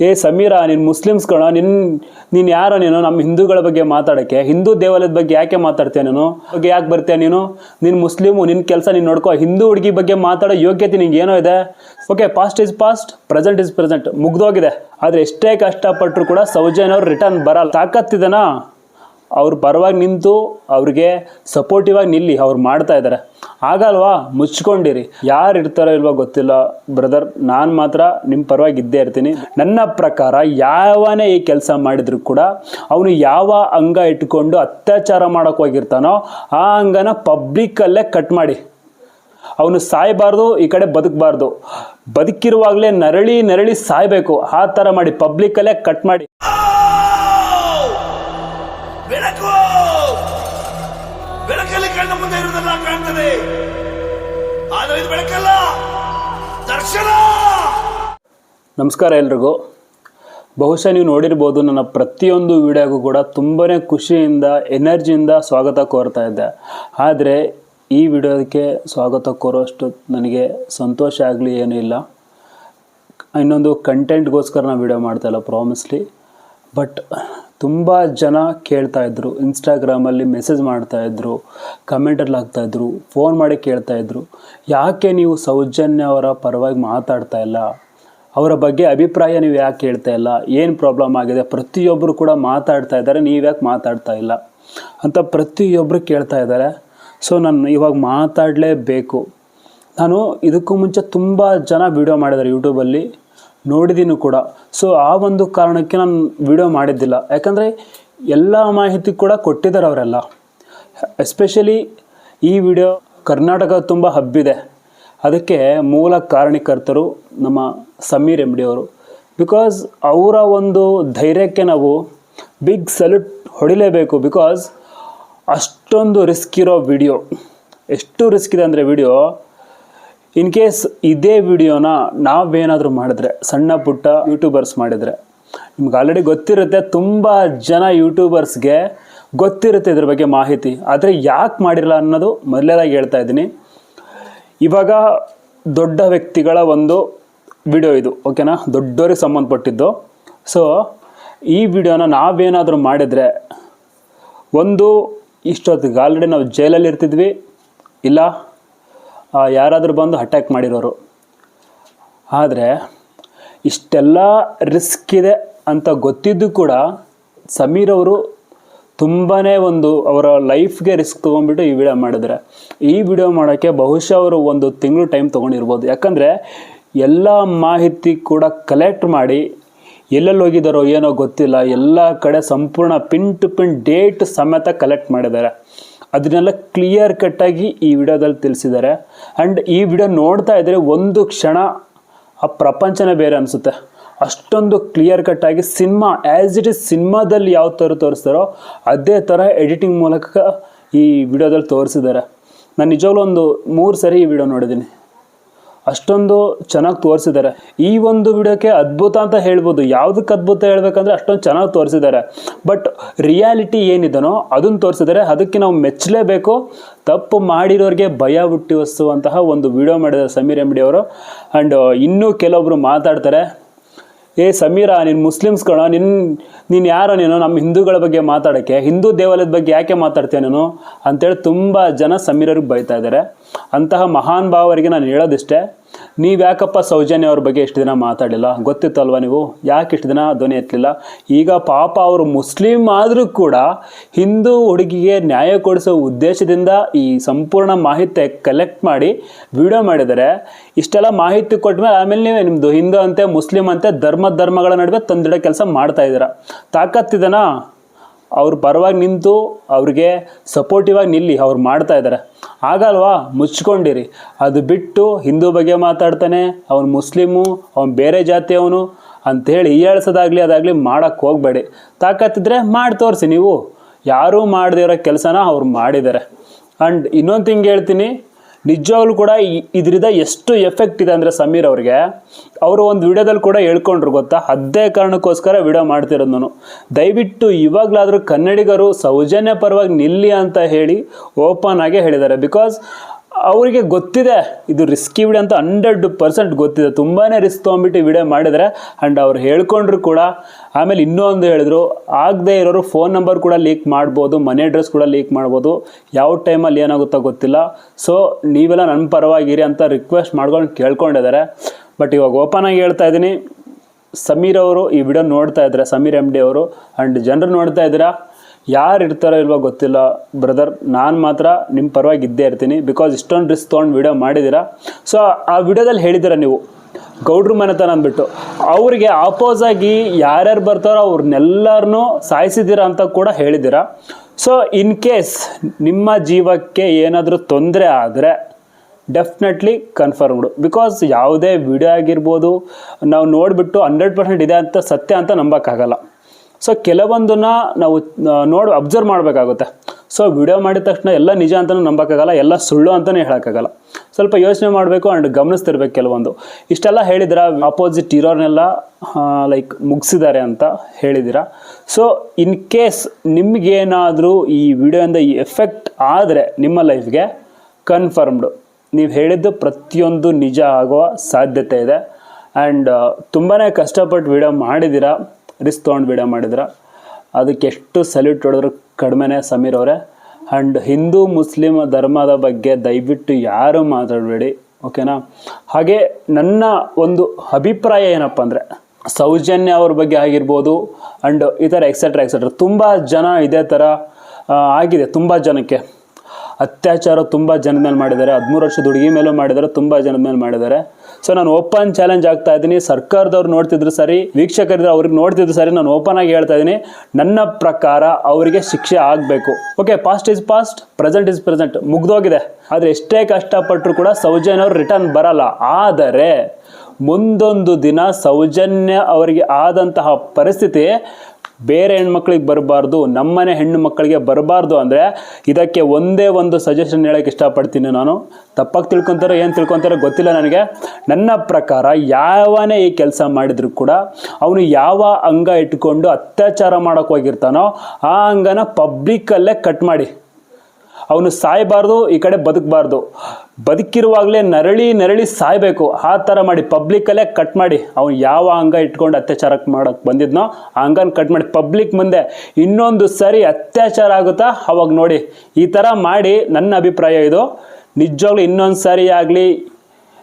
ಏ ಸಮೀರ, ನೀನು ಮುಸ್ಲಿಮ್ಸ್ ಕಣ ನಿನ್, ನೀನು ಯಾರೋ ನೀನು? ನಮ್ಮ ಹಿಂದೂಗಳ ಬಗ್ಗೆ ಮಾತಾಡೋಕ್ಕೆ. ಹಿಂದೂ ದೇವಾಲಯದ ಬಗ್ಗೆ ಯಾಕೆ ಮಾತಾಡ್ತೀಯ ನೀನು? ಬಗ್ಗೆ ಯಾಕೆ ಬರ್ತೀಯ ನೀನು? ನಿನ್ನ ಮುಸ್ಲಿಮು ನಿನ್ನ ಕೆಲಸ ನೀನು ನೋಡ್ಕೋ. ಹಿಂದೂ ಹುಡುಗಿ ಬಗ್ಗೆ ಮಾತಾಡೋ ಯೋಗ್ಯತೆ ನಿಂಗೆ ಏನೋ ಇದೆ? Okay past is past present is present ಮುಗ್ದೋಗಿದೆ. ಆದರೆ ಎಷ್ಟೇ ಕಷ್ಟಪಟ್ಟರು ಕೂಡ ಸೌಜನ್ಯವ್ರು ರಿಟರ್ನ್ ಬರಲ್ಲ. ತಾಕತ್ತಿದನಾ? ಅವ್ರ ಪರವಾಗಿ ನಿಂತು ಅವ್ರಿಗೆ ಸಪೋರ್ಟಿವ್ ಆಗಿ ನಿಲ್ಲಿ, ಅವ್ರು ಮಾಡ್ತಾ ಇದ್ದಾರೆ ಆಗಲ್ವಾ ಮುಚ್ಕೊಂಡಿರಿ. ಯಾರು ಇರ್ತಾರೋ ಇಲ್ವೋ ಗೊತ್ತಿಲ್ಲ. ಬ್ರದರ್ ನಾನು ಮಾತ್ರ ನಿಮ್ಮ ಪರವಾಗಿ ಇದ್ದೇ ಇರ್ತೀನಿ. ನನ್ನ ಪ್ರಕಾರ ಯಾವನೇ ಈ ಕೆಲಸ ಮಾಡಿದ್ರು ಕೂಡ ಅವನು ಯಾವ ಅಂಗ ಇಟ್ಕೊಂಡು ಅತ್ಯಾಚಾರ ಮಾಡೋಕೆ ಹೋಗಿರ್ತಾನೋ ಆ ಅಂಗನ ಪಬ್ಲಿಕ್ಕಲ್ಲೇ ಕಟ್ ಮಾಡಿ. ಅವನು ಸಾಯಬಾರ್ದು, ಈ ಕಡೆ ಬದುಕಬಾರ್ದು. ಬದುಕಿರುವಾಗಲೇ ನರಳಿ ನರಳಿ ಸಾಯಬೇಕು. ಆ ಥರ ಮಾಡಿ ಪಬ್ಲಿಕ್ಕಲ್ಲೇ ಕಟ್ ಮಾಡಿ. ಮುಂದೆ ಇರುವುದೆಲ್ಲ ಕಾಣ್ತದೆ. ಆದರೆ ಇದು ಬೆಳಕಲ್ಲ. ದರ್ಶನ! ನಮಸ್ಕಾರ ಎಲ್ರಿಗೂ. ಬಹುಶಃ ನೀವು ನೋಡಿರ್ಬೋದು, ನನ್ನ ಪ್ರತಿಯೊಂದು ವಿಡಿಯೋಗೂ ಕೂಡ ತುಂಬಾ ಖುಷಿಯಿಂದ, ಎನರ್ಜಿಯಿಂದ ಸ್ವಾಗತ ಕೋರ್ತಾ ಇದ್ದೆ. ಆದರೆ, ಈ ವಿಡಿಯೋದಕ್ಕೆ ಸ್ವಾಗತ ಕೋರೋಷ್ಟು ನನಗೆ ಸಂತೋಷ ಆಗಲಿ ಏನೂ ಇಲ್ಲ. ಇನ್ನೊಂದು ಕಂಟೆಂಟ್ಗೋಸ್ಕರ ನಾನು ವಿಡಿಯೋ ಮಾಡ್ತಾಯಿಲ್ಲ ಪ್ರಾಮಿಸ್ಲಿ ಬಟ್ ತುಂಬ ಜನ ಕೇಳ್ತಾ ಇದ್ರು. ಇನ್ಸ್ಟಾಗ್ರಾಮಲ್ಲಿ ಮೆಸೇಜ್ ಮಾಡ್ತಾ ಇದ್ರು ಕಮೆಂಟಲ್ಲಿ ಹಾಕ್ತಾಯಿದ್ರು ಫೋನ್ ಮಾಡಿ ಕೇಳ್ತಾ ಇದ್ರು. ಯಾಕೆ ನೀವು ಸೌಜನ್ಯ ಅವರ ಪರವಾಗಿ ಮಾತಾಡ್ತಾ ಇಲ್ಲ? ಅವರ ಬಗ್ಗೆ ಅಭಿಪ್ರಾಯ ನೀವು ಯಾಕೆ ಹೇಳ್ತಾ ಇಲ್ಲ? ಏನು ಪ್ರಾಬ್ಲಮ್ ಆಗಿದೆ? ಪ್ರತಿಯೊಬ್ಬರು ಕೂಡ ಮಾತಾಡ್ತಾ ಇದ್ದಾರೆ, ನೀವು ಯಾಕೆ ಮಾತಾಡ್ತಾ ಇಲ್ಲ? ಅಂತ ಪ್ರತಿಯೊಬ್ಬರು ಕೇಳ್ತಾ ಇದ್ದಾರೆ. ಸೊ ನಾನು ಇವಾಗ ಮಾತಾಡಲೇಬೇಕು. ನಾನು ಇದಕ್ಕೂ ಮುಂಚೆ ತುಂಬ ಜನ ವಿಡಿಯೋ ಮಾಡಿದ್ದಾರೆ ಯೂಟ್ಯೂಬಲ್ಲಿ ನೋಡಿದ್ದೀನಿ ಕೂಡ. ಸೊ ಆ ಒಂದು ಕಾರಣಕ್ಕೆ ನಾನು ವಿಡಿಯೋ ಮಾಡಿದ್ದಿಲ್ಲ. ಯಾಕಂದರೆ ಎಲ್ಲ ಮಾಹಿತಿ ಕೂಡ ಕೊಟ್ಟಿದ್ದಾರೆ ಅವರೆಲ್ಲ. ಎಸ್ಪೆಷಲಿ ಈ ವಿಡಿಯೋ ಕರ್ನಾಟಕ ತುಂಬ ಹಬ್ಬಿದೆ. ಅದಕ್ಕೆ ಮೂಲ ಕಾರಣಕರ್ತರು ನಮ್ಮ ಸಮೀರ್ ಎಂ ಅವರು. ಬಿಕಾಸ್ ಅವರ ಒಂದು ಧೈರ್ಯಕ್ಕೆ ನಾವು ಬಿಗ್ ಸಲ್ಯೂಟ್ ಹೊಡಿಲೇಬೇಕು. ಬಿಕಾಸ್ ಅಷ್ಟೊಂದು ರಿಸ್ಕ್ ಇರೋ ವಿಡಿಯೋ ಎಷ್ಟು ರಿಸ್ಕ್ ಇದೆ ಅಂದರೆ ವಿಡಿಯೋ ಇನ್ ಕೇಸ್ ಇದೇ ವಿಡಿಯೋನ ನಾವೇನಾದರೂ ಮಾಡಿದ್ರೆ, ಸಣ್ಣ ಪುಟ್ಟ ಯೂಟ್ಯೂಬರ್ಸ್ ಮಾಡಿದರೆ, ನಿಮ್ಗೆ ಆಲ್ರೆಡಿ ಗೊತ್ತಿರುತ್ತೆ ತುಂಬ ಜನ ಯೂಟ್ಯೂಬರ್ಸ್ಗೆ ಗೊತ್ತಿರುತ್ತೆ ಇದ್ರ ಬಗ್ಗೆ ಮಾಹಿತಿ. ಆದರೆ ಯಾಕೆ ಮಾಡಿರಲ್ಲ ಅನ್ನೋದು ಮೊದಲೇದಾಗಿ ಹೇಳ್ತಾ ಇದ್ದೀನಿ. ಇವಾಗ ದೊಡ್ಡ ವ್ಯಕ್ತಿಗಳ ಒಂದು ವಿಡಿಯೋ ಇದು, ಓಕೆನಾ? ದೊಡ್ಡವ್ರಿಗೆ ಸಂಬಂಧಪಟ್ಟಿದ್ದು. ಸೊ ಈ ವಿಡಿಯೋನ ನಾವೇನಾದರೂ ಮಾಡಿದರೆ, ಒಂದು ಇಷ್ಟೊತ್ತಿಗೆ ಆಲ್ರೆಡಿ ನಾವು ಜೈಲಲ್ಲಿ ಇರ್ತಿದ್ವಿ, ಇಲ್ಲ ಯಾರಾದರೂ ಬಂದು ಅಟ್ಯಾಕ್ ಮಾಡಿರೋರು. ಆದರೆ ಇಷ್ಟೆಲ್ಲ ರಿಸ್ಕ್ ಇದೆ ಅಂತ ಗೊತ್ತಿದ್ದು ಕೂಡ ಸಮೀರ್ ಅವರು ತುಂಬಾ ಒಂದು ಅವರ ಲೈಫ್ಗೆ ರಿಸ್ಕ್ ತೊಗೊಂಡ್ಬಿಟ್ಟು ಈ ವಿಡಿಯೋ ಮಾಡಿದ್ದಾರೆ ಈ ವಿಡಿಯೋ ಮಾಡೋಕ್ಕೆ ಬಹುಶಃ ಅವರು ಒಂದು ತಿಂಗಳು ಟೈಮ್ ತೊಗೊಂಡಿರ್ಬೋದು. ಯಾಕಂದರೆ ಎಲ್ಲ ಮಾಹಿತಿ ಕೂಡ ಕಲೆಕ್ಟ್ ಮಾಡಿ ಎಲ್ಲೆಲ್ಲಿ ಹೋಗಿದ್ದಾರೋ ಏನೋ ಗೊತ್ತಿಲ್ಲ, ಎಲ್ಲ ಕಡೆ ಸಂಪೂರ್ಣ ಪಿನ್ ಟು ಪಿನ್ ಡೇಟ್ ಸಮೇತ ಕಲೆಕ್ಟ್ ಮಾಡಿದ್ದಾರೆ. ಅದನ್ನೆಲ್ಲ ಕ್ಲಿಯರ್ ಕಟ್ಟಾಗಿ ಈ ವಿಡಿಯೋದಲ್ಲಿ ತಿಳಿಸಿದ್ದಾರೆ. ಆ್ಯಂಡ್ ಈ ವಿಡಿಯೋ ನೋಡ್ತಾ ಇದ್ದರೆ ಒಂದು ಕ್ಷಣ ಆ ಪ್ರಪಂಚನೇ ಬೇರೆ ಅನಿಸುತ್ತೆ. ಅಷ್ಟೊಂದು ಕ್ಲಿಯರ್ ಕಟ್ಟಾಗಿ ಸಿನಿಮಾ ಆ್ಯಸ್ ಇಟ್ ಇಸ್ ಸಿನಿಮಾದಲ್ಲಿ ಯಾವ ಥರ ತೋರಿಸ್ತಾರೋ ಅದೇ ಥರ ಎಡಿಟಿಂಗ್ ಮೂಲಕ ಈ ವಿಡಿಯೋದಲ್ಲಿ ತೋರಿಸಿದ್ದಾರೆ. ನಾನು ನಿಜವಾಗ್ಲೂ ಒಂದು ಮೂರು ಸರಿ ಈ ವಿಡಿಯೋ ನೋಡಿದ್ದೀನಿ. ಅಷ್ಟೊಂದು ಚೆನ್ನಾಗಿ ತೋರಿಸಿದ್ದಾರೆ. ಈ ಒಂದು ವಿಡಿಯೋಕ್ಕೆ ಅದ್ಭುತ ಅಂತ ಹೇಳ್ಬೋದು. ಯಾವುದಕ್ಕೆ ಅದ್ಭುತ ಹೇಳ್ಬೇಕಂದ್ರೆ ಅಷ್ಟೊಂದು ಚೆನ್ನಾಗಿ ತೋರಿಸಿದ್ದಾರೆ. ಬಟ್ ರಿಯಾಲಿಟಿ ಏನಿದನೋ ಅದನ್ನು ತೋರಿಸಿದ್ದಾರೆ. ಅದಕ್ಕೆ ನಾವು ಮೆಚ್ಚಲೇಬೇಕು. ತಪ್ಪು ಮಾಡಿರೋರಿಗೆ ಭಯ ಹುಟ್ಟಿಸುವಂತಹ ಒಂದು ವಿಡಿಯೋ ಮಾಡಿದ್ದಾರೆ ಸಮೀರ್ ಎಂ ಅವರು. ಆ್ಯಂಡ್ ಇನ್ನೂ ಕೆಲವೊಬ್ಬರು ಮಾತಾಡ್ತಾರೆ, ಏ ಸಮೀರ, ನೀನು ಮುಸ್ಲಿಮ್ಸ್ ಕಣ ನಿನ್ನ ನೀನು ಯಾರೋ ನೀನು? ನಮ್ಮ ಹಿಂದೂಗಳ ಬಗ್ಗೆ ಮಾತಾಡೋಕ್ಕೆ, ಹಿಂದೂ ದೇವಾಲಯದ ಬಗ್ಗೆ ಯಾಕೆ ಮಾತಾಡ್ತೀಯ ನೀನು? ಅಂತೇಳಿ ತುಂಬ ಜನ ಸಮೀರರಿಗೆ ಬೈತಾ ಇದ್ದಾರೆ. ಅಂತಹ ಮಹಾನ್ ಭಾವರಿಗೆ ನಾನು ಹೇಳೋದಿಷ್ಟೇ, ನೀವು ಯಾಕಪ್ಪ ಸೌಜನ್ಯ ಅವ್ರ ಬಗ್ಗೆ ಇಷ್ಟು ದಿನ ಮಾತಾಡಿಲ್ಲ ಗೊತ್ತಿತ್ತಲ್ವ ನೀವು? ಯಾಕೆ ಇಷ್ಟು ದಿನ ಧ್ವನಿ ಎತ್ತಲಿಲ್ಲ ಈಗ ಪಾಪ ಅವರು ಮುಸ್ಲಿಂ ಆದರೂ ಕೂಡ ಹಿಂದೂ ಹುಡುಗಿಗೆ ನ್ಯಾಯ ಕೊಡಿಸೋ ಉದ್ದೇಶದಿಂದ ಈ ಸಂಪೂರ್ಣ ಮಾಹಿತಿ ಕಲೆಕ್ಟ್ ಮಾಡಿ ವಿಡಿಯೋ ಮಾಡಿದರೆ, ಇಷ್ಟೆಲ್ಲ ಮಾಹಿತಿ ಕೊಟ್ಟ ಮೇಲೆ ಆಮೇಲೆ ನೀವೇ ನಿಮ್ಮದು ಹಿಂದೂ ಅಂತೆ, ಮುಸ್ಲಿಂ ಅಂತೆ, ಧರ್ಮ ಧರ್ಮಗಳ ನಡುವೆ ತಂದಿಡೋ ಕೆಲಸ ಮಾಡ್ತಾ ಇದ್ದೀರಾ? ತಾಕತ್ತಿದನಾ? ಅವ್ರ ಪರವಾಗಿ ನಿಂತು ಅವ್ರಿಗೆ ಸಪೋರ್ಟಿವಾಗಿ ನಿಲ್ಲಿ, ಅವ್ರು ಮಾಡ್ತಾ ಇದ್ದಾರೆ ಆಗಲ್ವಾ ಮುಚ್ಕೊಂಡಿರಿ. ಅದು ಬಿಟ್ಟು ಹಿಂದೂ ಬಗ್ಗೆ ಮಾತಾಡ್ತಾನೆ, ಅವನು ಮುಸ್ಲಿಮು, ಅವನು ಬೇರೆ ಜಾತಿಯವನು ಅಂಥೇಳಿ ಹೀಯಾಳ್ಸೋದಾಗಲಿ ಅದಾಗಲಿ ಮಾಡೋಕ್ಕೆ ಹೋಗಬೇಡಿ. ತಾಕತ್ತಿದ್ರೆ ಮಾಡಿ ತೋರಿಸಿ ನೀವು. ಯಾರೂ ಮಾಡದೇ ಇರೋ ಕೆಲಸನ ಅವ್ರು ಮಾಡಿದ್ದಾರೆ. ಆ್ಯಂಡ್ ಇನ್ನೊಂದು ತಿಂಗ್ ಹೇಳ್ತೀನಿ ನಿಜವಾಗ್ಲೂ ಕೂಡ ಇದರಿಂದ ಎಷ್ಟು ಎಫೆಕ್ಟ್ ಇದೆ ಅಂದರೆ ಸಮೀರ್ ಅವ್ರಿಗೆ, ಅವರು ಒಂದು ವಿಡಿಯೋದಲ್ಲಿ ಕೂಡ ಹೇಳ್ಕೊಂಡ್ರು ಗೊತ್ತಾ? ಅದೇ ಕಾರಣಕ್ಕೋಸ್ಕರ ವಿಡಿಯೋ ಮಾಡ್ತಿರೋದು ನಾನು. ದಯವಿಟ್ಟು ಇವಾಗಲಾದರೂ ಕನ್ನಡಿಗರು ಸೌಜನ್ಯ ಪರವಾಗಿ ನಿಲ್ಲಿ ಅಂತ ಹೇಳಿ ಓಪನ್ ಆಗಿ ಹೇಳಿದ್ದಾರೆ. ಬಿಕಾಸ್ ಅವರಿಗೆ ಗೊತ್ತಿದೆ, ಇದು ರಿಸ್ಕಿ ವಿಡಿಯೋ ಅಂತ ಹಂಡ್ರೆಡ್ ಪರ್ಸೆಂಟ್ ಗೊತ್ತಿದೆ. ತುಂಬಾ ರಿಸ್ಕ್ ತೊಗೊಂಬಿಟ್ಟು ವಿಡಿಯೋ ಮಾಡಿದರೆ. ಆ್ಯಂಡ್ ಅವ್ರು ಹೇಳ್ಕೊಂಡ್ರು ಕೂಡ, ಆಮೇಲೆ ಇನ್ನೊಂದು ಹೇಳಿದ್ರು, ಆಗದೆ ಇರೋರು ಫೋನ್ ನಂಬರ್ ಕೂಡ ಲೀಕ್ ಮಾಡ್ಬೋದು, ಮನೆ ಅಡ್ರೆಸ್ ಕೂಡ ಲೀಕ್ ಮಾಡ್ಬೋದು. ಯಾವ ಟೈಮಲ್ಲಿ ಏನಾಗುತ್ತೋ ಗೊತ್ತಿಲ್ಲ. ಸೊ ನೀವೆಲ್ಲ ನನ್ನ ಪರವಾಗಿರಿ ಅಂತ ರಿಕ್ವೆಸ್ಟ್ ಮಾಡ್ಕೊಂಡು ಕೇಳ್ಕೊಂಡಿದ್ದಾರೆ. ಬಟ್ ಇವಾಗ ಓಪನ್ ಆಗಿ ಹೇಳ್ತಾ ಇದ್ದೀನಿ. ಸಮೀರ್ ಅವರು ಈ ವಿಡಿಯೋ ನೋಡ್ತಾ ಇದ್ದಾರೆ, ಸಮೀರ್ ಎಂ ಡಿ ಅವರು. ಆ್ಯಂಡ್ ಜನರು ನೋಡ್ತಾ ಇದ್ದೀರಾ? ಯಾರು ಇರ್ತಾರೋ ಇಲ್ವೋ ಗೊತ್ತಿಲ್ಲ ಬ್ರದರ್ ನಾನು ಮಾತ್ರ ನಿಮ್ಮ ಪರವಾಗಿ ಇದ್ದೇ ಇರ್ತೀನಿ ಬಿಕಾಸ್ ಇಷ್ಟೊಂದು ರಿಸ್ಕ್ ತೊಗೊಂಡು ವೀಡಿಯೋ ಮಾಡಿದ್ದೀರಾ ಸೊ ಆ ವಿಡಿಯೋದಲ್ಲಿ ಹೇಳಿದ್ದೀರ ನೀವು? ಗೌಡ್ರ ಮನೆತನ ಅಂದ್ಬಿಟ್ಟು, ಅವರಿಗೆ ಆಪೋಸಾಗಿ ಯಾರ್ಯಾರು ಬರ್ತಾರೋ ಅವ್ರನ್ನೆಲ್ಲರನ್ನೂ ಸಾಯಿಸಿದ್ದೀರಾ ಅಂತ ಕೂಡ ಹೇಳಿದ್ದೀರಾ ಸೊ ಇನ್ ಕೇಸ್ ನಿಮ್ಮ ಜೀವಕ್ಕೆ ಏನಾದರೂ ತೊಂದರೆ ಆದರೆ ಡೆಫಿನೆಟ್ಲಿ ಕನ್ಫರ್ಮ್ಡು ಬಿಕಾಸ್ ಯಾವುದೇ ವಿಡಿಯೋ ಆಗಿರ್ಬೋದು, ನಾವು ನೋಡಿಬಿಟ್ಟು ಹಂಡ್ರೆಡ್ ಪರ್ಸೆಂಟ್ ಇದೆ ಅಂತ ಸತ್ಯ ಅಂತ ನಂಬೋಕ್ಕಾಗಲ್ಲ. ಸೊ ಕೆಲವೊಂದನ್ನ ನಾವು ನೋಡಿ ಅಬ್ಸರ್ವ್ ಮಾಡಬೇಕಾಗುತ್ತೆ. ಸೊ ವಿಡಿಯೋ ಮಾಡಿದ ತಕ್ಷಣ ಎಲ್ಲ ನಿಜ ಅಂತಲೂ ನಂಬೋಕ್ಕಾಗಲ್ಲ, ಎಲ್ಲ ಸುಳ್ಳು ಅಂತಲೇ ಹೇಳೋಕ್ಕಾಗಲ್ಲ. ಸ್ವಲ್ಪ ಯೋಚನೆ ಮಾಡಬೇಕು ಆ್ಯಂಡ್ ಗಮನಿಸ್ತಿರ್ಬೇಕು ಕೆಲವೊಂದು. ಇಷ್ಟೆಲ್ಲ ಹೇಳಿದಿರ ಅಪೋಸಿಟ್ ಇರೋರ್ನೆಲ್ಲ ಲೈಕ್ ಮುಗಿಸಿದ್ದಾರೆ ಅಂತ ಹೇಳಿದ್ದೀರಾ? ಸೊ ಇನ್ ಕೇಸ್ ನಿಮಗೇನಾದರೂ ಈ ವಿಡಿಯೋಯಿಂದ ಈ ಎಫೆಕ್ಟ್ ಆದರೆ ನಿಮ್ಮ ಲೈಫ್ಗೆ ಕನ್ಫರ್ಮ್ಡು ನೀವು ಹೇಳಿದ್ದು ಪ್ರತಿಯೊಂದು ನಿಜ ಆಗುವ ಸಾಧ್ಯತೆ ಇದೆ. ಆ್ಯಂಡ್ ತುಂಬಾ ಕಷ್ಟಪಟ್ಟು ವಿಡಿಯೋ ಮಾಡಿದ್ದೀರಾ? ರಿಸ್ಕ್ ತೊಗೊಂಡು ವಿಡಿಯೋ ಮಾಡಿದ್ರು. ಅದಕ್ಕೆ ಎಷ್ಟು ಸಲ್ಯೂಟ್ ಹೊಡೆದ್ರು ಕಡಿಮೆನೇ ಸಮೀರ್ ಅವರೇ. ಆ್ಯಂಡ್ ಹಿಂದೂ ಮುಸ್ಲಿಮ್ ಧರ್ಮದ ಬಗ್ಗೆ ದಯವಿಟ್ಟು ಯಾರು ಮಾತಾಡಬೇಡಿ ಓಕೆನಾ ಹಾಗೆ ನನ್ನ ಒಂದು ಅಭಿಪ್ರಾಯ ಏನಪ್ಪ ಅಂದರೆ, ಸೌಜನ್ಯ ಅವ್ರ ಬಗ್ಗೆ ಆಗಿರ್ಬೋದು ಆ್ಯಂಡ್ ಈ ಥರ ಎಕ್ಸೆಟ್ರಾ ಎಕ್ಸೆಟ್ರಾ ತುಂಬ ಜನ ಇದೇ ಥರ ಆಗಿದೆ, ತುಂಬ ಜನಕ್ಕೆ. ಅತ್ಯಾಚಾರ ತುಂಬ ಜನದ ಮೇಲೆ ಮಾಡಿದ್ದಾರೆ. ಹದಿಮೂರು ವರ್ಷದ ಹುಡುಗಿ ಮೇಲೂ ಮಾಡಿದ್ದಾರೆ, ತುಂಬ ಜನದ ಮೇಲೆ ಮಾಡಿದ್ದಾರೆ. ಸೊ ನಾನು ಓಪನ್ ಚಾಲೆಂಜ್ ಆಗ್ತಾ ಇದ್ದೀನಿ. ಸರ್ಕಾರದವ್ರು ನೋಡ್ತಿದ್ರು ಸರಿ, ವೀಕ್ಷಕರಿದ್ರೆ ಅವ್ರಿಗೆ ನೋಡ್ತಿದ್ರು ಸರಿ, ನಾನು ಓಪನ್ ಆಗಿ ಹೇಳ್ತಾ ಇದ್ದೀನಿ. ನನ್ನ ಪ್ರಕಾರ ಅವರಿಗೆ ಶಿಕ್ಷೆ ಆಗಬೇಕು. Okay past is past present is present ಮುಗ್ದೋಗಿದೆ. ಆದರೆ ಎಷ್ಟೇ ಕಷ್ಟಪಟ್ಟರು ಕೂಡ ಸೌಜನ್ಯವ್ರು ರಿಟರ್ನ್ ಬರಲ್ಲ. ಆದರೆ ಮುಂದೊಂದು ದಿನ ಸೌಜನ್ಯ ಅವರಿಗೆ ಆದಂತಹ ಪರಿಸ್ಥಿತಿ ಬೇರೆ ಹೆಣ್ಮಕ್ಳಿಗೆ ಬರಬಾರ್ದು, ನಮ್ಮನೆ ಹೆಣ್ಣು ಮಕ್ಕಳಿಗೆ ಬರಬಾರ್ದು ಅಂದರೆ ಇದಕ್ಕೆ ಒಂದೇ ಒಂದು ಸಜೆಷನ್ ಹೇಳೋಕ್ಕೆ ಇಷ್ಟಪಡ್ತೀನಿ ನಾನು. ತಪ್ಪಾಗಿ ತಿಳ್ಕೊತಾರೋ ಏನು ತಿಳ್ಕೊತಾರೆ ಗೊತ್ತಿಲ್ಲ ನನಗೆ. ನನ್ನ ಪ್ರಕಾರ ಯಾವನೇ ಈ ಕೆಲಸ ಮಾಡಿದ್ರು ಕೂಡ ಅವನು ಯಾವ ಅಂಗ ಇಟ್ಕೊಂಡು ಅತ್ಯಾಚಾರ ಮಾಡೋಕೆ ಹೋಗಿರ್ತಾನೋ ಆ ಅಂಗನ ಪಬ್ಲಿಕ್ಕಲ್ಲೇ ಕಟ್ ಮಾಡಿ. ಅವನು ಸಾಯಬಾರ್ದು, ಈ ಕಡೆ ಬದುಕಬಾರ್ದು. ಬದುಕಿರುವಾಗಲೇ ನರಳಿ ನರಳಿ ಸಾಯಬೇಕು. ಆ ಥರ ಮಾಡಿ ಪಬ್ಲಿಕಲ್ಲೇ ಕಟ್ ಮಾಡಿ. ಅವನು ಯಾವ ಅಂಗ ಇಟ್ಕೊಂಡು ಅತ್ಯಾಚಾರಕ್ಕೆ ಮಾಡೋಕ್ಕೆ ಬಂದಿದ್ನೋ, ಆ ಅಂಗನ ಕಟ್ ಮಾಡಿ ಪಬ್ಲಿಕ್ ಮುಂದೆ ಇನ್ನೊಂದು ಸರಿ ಅತ್ಯಾಚಾರ ಆಗುತ್ತಾ? ಅವಾಗ ನೋಡಿ. ಈ ಥರ ಮಾಡಿ ನನ್ನ ಅಭಿಪ್ರಾಯ ಇದು. ನಿಜವಾಗ್ಲೂ ಇನ್ನೊಂದು ಸಾರಿ ಆಗಲಿ,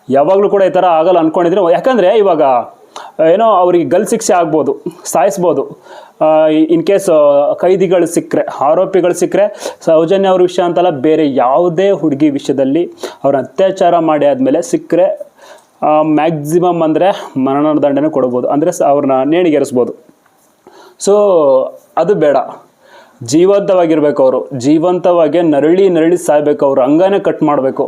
ಯಾವಾಗಲೂ ಕೂಡ ಈ ಥರ ಆಗಲ್ಲ ಅಂದ್ಕೊಂಡಿದ್ರೆ ಯಾಕಂದರೆ ಇವಾಗ ಏನೋ ಅವರಿಗೆ ಗಲ್ ಶಿಕ್ಷೆ ಆಗ್ಬೋದು, ಸಾಯಿಸ್ಬೋದು. ಇನ್ ಕೇಸ್ ಕೈದಿಗಳು ಸಿಕ್ಕರೆ, ಆರೋಪಿಗಳು ಸಿಕ್ಕರೆ, ಸೌಜನ್ಯ ಅವ್ರ ವಿಷಯ ಅಂತಲ್ಲ, ಬೇರೆ ಯಾವುದೇ ಹುಡುಗಿ ವಿಷಯದಲ್ಲಿ ಅವ್ರ ಅತ್ಯಾಚಾರ ಮಾಡಿ ಆದಮೇಲೆ ಸಿಕ್ಕರೆ ಮ್ಯಾಕ್ಸಿಮಮ್ ಅಂದರೆ ಮರಣದಂಡನೆ ಕೊಡ್ಬೋದು, ಅಂದರೆ ಅವ್ರನ್ನ ನೇಣಿಗೇರಿಸ್ಬೋದು. ಸೊ ಅದು ಬೇಡ. ಜೀವಂತವಾಗಿರ್ಬೇಕು ಅವರು. ಜೀವಂತವಾಗಿ ನರಳಿ ನರಳಿ ಸಾಯ್ಬೇಕು ಅವ್ರು. ಅಂಗನೇ ಕಟ್ ಮಾಡಬೇಕು.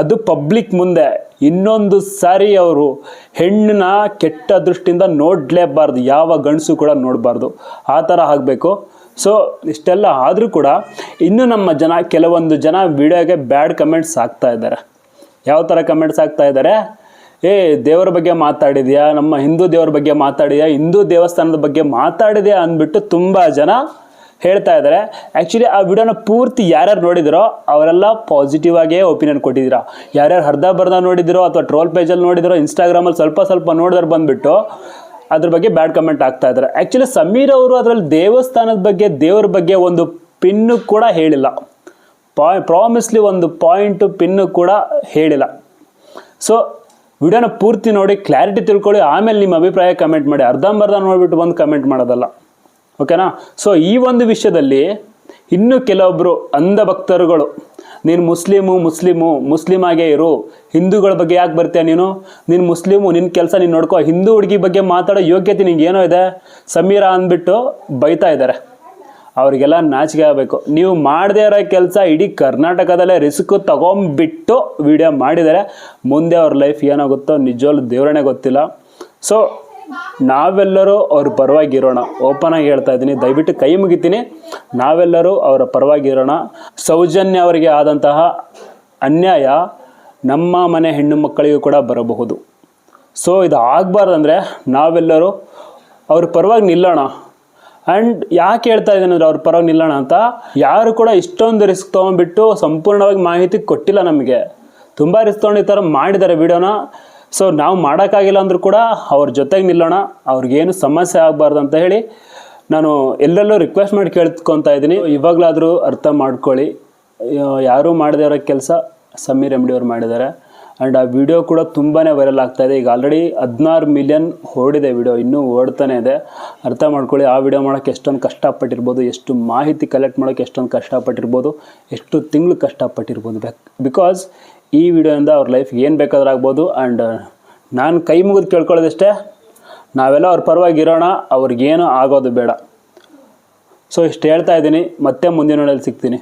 ಅದು ಪಬ್ಲಿಕ್ ಮುಂದೆ. ಇನ್ನೊಂದು ಸಾರಿ ಅವರು ಹೆಣ್ಣನ್ನ ಕೆಟ್ಟ ದೃಷ್ಟಿಯಿಂದ ನೋಡಲೇಬಾರ್ದು. ಯಾವ ಗಂಡಸು ಕೂಡ ನೋಡಬಾರ್ದು. ಆ ಥರ ಆಗಬೇಕು. ಸೊ ಇಷ್ಟೆಲ್ಲ ಆದರೂ ಕೂಡ ಇನ್ನೂ ನಮ್ಮ ಜನ, ಕೆಲವೊಂದು ಜನ ವಿಡಿಯೋಗೆ ಬ್ಯಾಡ್ ಕಮೆಂಟ್ಸ್ ಹಾಕ್ತಾ ಇದ್ದಾರೆ. ಯಾವ ಥರ ಕಮೆಂಟ್ಸ್ ಹಾಕ್ತಾ ಇದ್ದಾರೆ? ಏ, ದೇವರ ಬಗ್ಗೆ ಮಾತಾಡಿದೆಯಾ? ನಮ್ಮ ಹಿಂದೂ ದೇವರ ಬಗ್ಗೆ ಮಾತಾಡಿದೆಯಾ? ಹಿಂದೂ ದೇವಸ್ಥಾನದ ಬಗ್ಗೆ ಮಾತಾಡಿದೆಯಾ ಅಂದ್ಬಿಟ್ಟು ತುಂಬ ಜನ ಹೇಳ್ತಾ ಇದ್ದಾರೆ. ಆ್ಯಕ್ಚುಲಿ ಆ ವಿಡಿಯೋನ ಪೂರ್ತಿ ಯಾರ್ಯಾರು ನೋಡಿದಿರೋ ಅವರೆಲ್ಲ ಪಾಸಿಟಿವ್ ಆಗಿಯೇ ಒಪಿನಿಯನ್ ಕೊಟ್ಟಿದ್ದೀರಾ. ಯಾರ್ಯಾರು ಅರ್ಧ ಬರ್ಧ ನೋಡಿದಿರೋ ಅಥವಾ ಟ್ರೋಲ್ ಪೇಜಲ್ಲಿ ನೋಡಿದಿರೋ ಇನ್ಸ್ಟಾಗ್ರಾಮಲ್ಲಿ ಸ್ವಲ್ಪ ಸ್ವಲ್ಪ ನೋಡಿದ್ರೆ ಬಂದುಬಿಟ್ಟು ಅದ್ರ ಬಗ್ಗೆ ಬ್ಯಾಡ್ ಕಮೆಂಟ್ ಆಗ್ತಾ ಇದ್ದಾರೆ. ಆ್ಯಕ್ಚುಲಿ ಸಮೀರ್ ಅವರು ಅದರಲ್ಲಿ ದೇವಸ್ಥಾನದ ಬಗ್ಗೆ, ದೇವ್ರ ಬಗ್ಗೆ ಒಂದು ಪಿನ್ನು ಕೂಡ ಹೇಳಿಲ್ಲ. ಪಾಯ್ ಪ್ರಾಮಿಸ್ಲಿ ಒಂದು ಪಾಯಿಂಟು ಪಿನ್ನು ಕೂಡ ಹೇಳಿಲ್ಲ. ಸೊ ವಿಡಿಯೋನ ಪೂರ್ತಿ ನೋಡಿ ಕ್ಲಾರಿಟಿ ತಿಳ್ಕೊಳ್ಳಿ. ಆಮೇಲೆ ನಿಮ್ಮ ಅಭಿಪ್ರಾಯ ಕಮೆಂಟ್ ಮಾಡಿ. ಅರ್ಧಂಬರ್ಧ ನೋಡಿಬಿಟ್ಟು ಬಂದು ಕಮೆಂಟ್ ಮಾಡೋದಲ್ಲ. ಓಕೆನಾ? ಸೊ ಈ ಒಂದು ವಿಷಯದಲ್ಲಿ ಇನ್ನು ಕೆಲವೊಬ್ಬರು ಅಂಧ ಭಕ್ತರುಗಳು ನೀನು ಮುಸ್ಲಿಮು ಮುಸ್ಲಿಮು, ಮುಸ್ಲಿಮ್ ಆಗೇ ಇರು. ಹಿಂದೂಗಳ ಬಗ್ಗೆ ಯಾಕೆ ಬರ್ತೀಯ ನೀನು? ನೀನು ಮುಸ್ಲಿಮು ನಿನ್ನ ಕೆಲಸ ನೀನು ನೋಡ್ಕೋ. ಹಿಂದೂ ಹುಡುಗಿ ಬಗ್ಗೆ ಮಾತಾಡೋ ಯೋಗ್ಯತೆ ನಿಂಗೆ ಏನೋ ಇದೆ? ಸಮೀರ ಅಂದ್ಬಿಟ್ಟು ಬೈತಾ ಇದ್ದಾರೆ ಅವರಿಗೆಲ್ಲ ನಾಚಿಕೆ ಆಗಬೇಕು. ನೀವು ಮಾಡದೇ ಇರೋ ಕೆಲಸ ಇಡೀ ಕರ್ನಾಟಕದಲ್ಲೇ ರಿಸ್ಕ್ ತಗೊಂಬಿಟ್ಟು ವಿಡಿಯೋ ಮಾಡಿದ್ದಾರೆ ಮುಂದೆ ಅವ್ರ ಲೈಫ್ ಏನಾಗುತ್ತೋ ನಿಜವಲ್ಲೂ ದೇವರೇ ಗೊತ್ತಿಲ್ಲ. ಸೊ ನಾವೆಲ್ಲರೂ ಅವ್ರ ಪರವಾಗಿರೋಣ. ಓಪನ್ ಆಗಿ ಹೇಳ್ತಾ ಇದ್ದೀನಿ. ದಯವಿಟ್ಟು ಕೈ ಮುಗಿತೀನಿ. ನಾವೆಲ್ಲರೂ ಅವರ ಪರವಾಗಿರೋಣ. ಸೌಜನ್ಯ ಅವರಿಗೆ ಆದಂತಹ ಅನ್ಯಾಯ ನಮ್ಮ ಮನೆ ಹೆಣ್ಣು ಮಕ್ಕಳಿಗೂ ಕೂಡ ಬರಬಹುದು. ಸೊ ಇದು ಆಗಬಾರ್ದಂದ್ರೆ ನಾವೆಲ್ಲರೂ ಅವ್ರ ಪರವಾಗಿ ನಿಲ್ಲೋಣ. ಆ್ಯಂಡ್ ಯಾಕೆ ಹೇಳ್ತಾ ಇದ್ದೀನಿ ಅಂದರೆ ಅವ್ರ ಪರವಾಗಿ ನಿಲ್ಲೋಣ ಅಂತ? ಯಾರು ಕೂಡ ಇಷ್ಟೊಂದು ರಿಸ್ಕ್ ತೊಗೊಂಡ್ಬಿಟ್ಟು ಸಂಪೂರ್ಣವಾಗಿ ಮಾಹಿತಿ ಕೊಟ್ಟಿಲ್ಲ ನಮಗೆ. ತುಂಬ ರಿಸ್ಕ್ ತೊಗೊಂಡು ಈ ಮಾಡಿದ್ದಾರೆ ವಿಡಿಯೋನ. ಸೊ ನಾವು ಮಾಡೋಕ್ಕಾಗಿಲ್ಲ ಅಂದರೂ ಕೂಡ ಅವ್ರ ಜೊತೆಗೆ ನಿಲ್ಲೋಣ, ಅವ್ರಿಗೇನು ಸಮಸ್ಯೆ ಆಗಬಾರ್ದು ಅಂತ ಹೇಳಿ ನಾನು ಎಲ್ಲೆಲ್ಲೂ ರಿಕ್ವೆಸ್ಟ್ ಮಾಡಿ ಕೇಳ್ಕೊತಾ ಇದ್ದೀನಿ. ಇವಾಗಲಾದರೂ ಅರ್ಥ ಮಾಡ್ಕೊಳ್ಳಿ. ಯಾರೂ ಮಾಡದೇ ಇರೋ ಕೆಲಸ ಸಮೀರ್ ಎಂ ಡಿ ಅವ್ರು ಮಾಡಿದ್ದಾರೆ. ಆ್ಯಂಡ್ ಆ ವಿಡಿಯೋ ಕೂಡ ತುಂಬಾ ವೈರಲ್ ಆಗ್ತಾ ಇದೆ. ಈಗ ಆಲ್ರೆಡಿ ಹದಿನಾರು ಮಿಲಿಯನ್ ಓಡಿದೆ ವಿಡಿಯೋ ಇನ್ನೂ ಓಡ್ತಾನೆ ಇದೆ. ಅರ್ಥ ಮಾಡ್ಕೊಳ್ಳಿ, ಆ ವಿಡಿಯೋ ಮಾಡೋಕ್ಕೆ ಎಷ್ಟೊಂದು ಕಷ್ಟಪಟ್ಟಿರ್ಬೋದು, ಎಷ್ಟು ಮಾಹಿತಿ ಕಲೆಕ್ಟ್ ಮಾಡೋಕ್ಕೆ ಎಷ್ಟೊಂದು ಕಷ್ಟಪಟ್ಟಿರ್ಬೋದು, ಎಷ್ಟು ತಿಂಗಳು ಕಷ್ಟಪಟ್ಟಿರ್ಬೋದು. ಬಿಕಾಸ್ ಈ ವಿಡಿಯೋಯಿಂದ ಅವ್ರ ಲೈಫ್ಗೆ ಏನು ಬೇಕಾದ್ರೂ ಆಗ್ಬೋದು. ಆ್ಯಂಡ್ ನಾನು ಕೈ ಮುಗಿದು ಕೇಳ್ಕೊಳ್ಳೋದಿಷ್ಟೇ, ನಾವೆಲ್ಲ ಅವ್ರ ಪರವಾಗಿರೋಣ ಅವ್ರಿಗೇನು ಆಗೋದು ಬೇಡ. ಸೊ ಇಷ್ಟು ಹೇಳ್ತಾ ಇದ್ದೀನಿ. ಮತ್ತೆ ಮುಂದಿನ ಸಿಗ್ತೀನಿ.